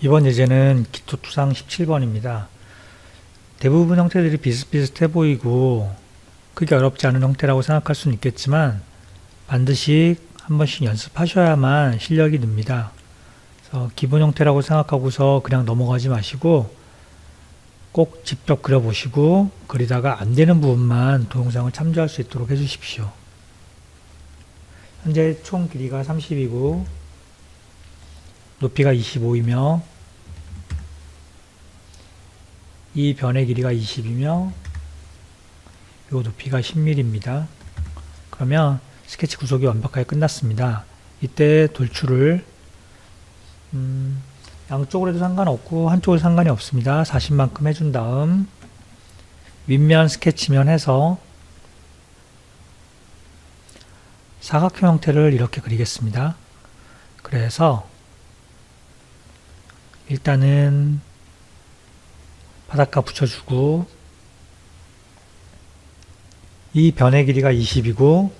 이번 예제는 기초투상 17번입니다. 대부분 형태들이 비슷비슷해 보이고 크게 어렵지 않은 형태라고 생각할 수는 있겠지만 반드시 한 번씩 연습하셔야만 실력이 늡니다. 그래서 기본 형태라고 생각하고서 그냥 넘어가지 마시고 꼭 직접 그려보시고 그리다가 안 되는 부분만 동영상을 참조할 수 있도록 해주십시오. 현재 총 길이가 30이고 높이가 25이며 이 변의 길이가 20이며 요 높이가 10mm입니다. 그러면 스케치 구속이 완벽하게 끝났습니다. 이때 돌출을 음, 양쪽으로 해도 상관없고 한쪽으로 상관이 없습니다. 40만큼 해준 다음 윗면 스케치면 해서 사각형 형태를 이렇게 그리겠습니다. 그래서 일단은 바닷가 붙여주고 이 변의 길이가 20이고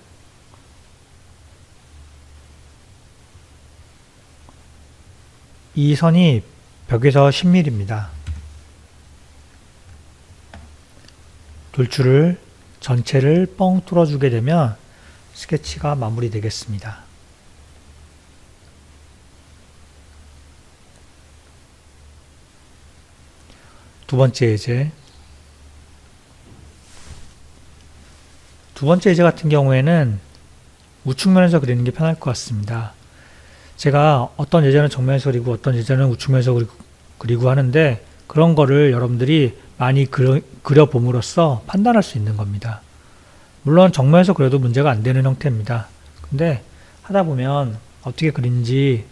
이 선이 벽에서 10mm입니다. 돌출을 전체를 뻥 뚫어주게 되면 스케치가 마무리되겠습니다. 두 번째 예제. 두 번째 예제 같은 경우에는 우측면에서 그리는 게 편할 것 같습니다. 제가 어떤 예제는 정면에서 그리고 어떤 예제는 우측면에서 그리고, 그리고 하는데 그런 거를 여러분들이 많이 그려, 그려봄으로써 판단할 수 있는 겁니다. 물론 정면에서 그려도 문제가 안 되는 형태입니다. 근데 하다 보면 어떻게 그리는지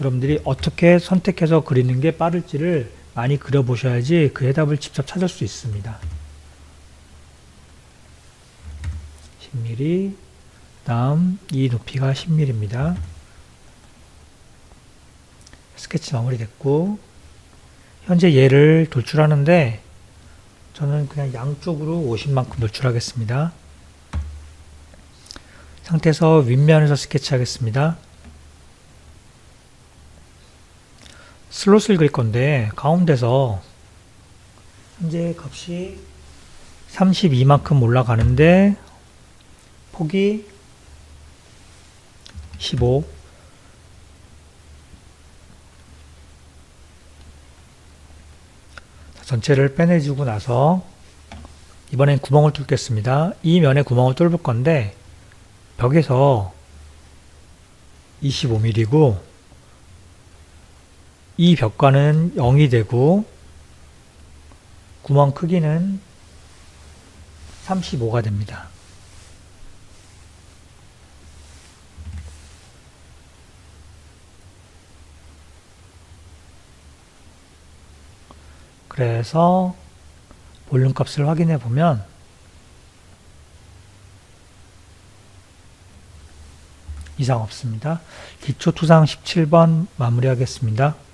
여러분들이 어떻게 선택해서 그리는 게 빠를지를 많이 그려보셔야지 그 해답을 직접 찾을 수 있습니다. 10mm, 다음 이 높이가 10mm입니다. 스케치 마무리됐고 현재 얘를 돌출하는데 저는 그냥 양쪽으로 50만큼 돌출하겠습니다. 상태에서 윗면에서 스케치하겠습니다. 슬롯을 그릴 건데 가운데서 현재 값이 32만큼 올라가는데 폭이 15 전체를 빼내주고 나서 이번엔 구멍을 뚫겠습니다. 이 면에 구멍을 뚫을 건데 벽에서 25mm고 이 벽과는 0이 되고 구멍 크기는 35가 됩니다. 그래서 볼륨 값을 확인해 보면 이상 없습니다. 기초 투상 17번 마무리하겠습니다.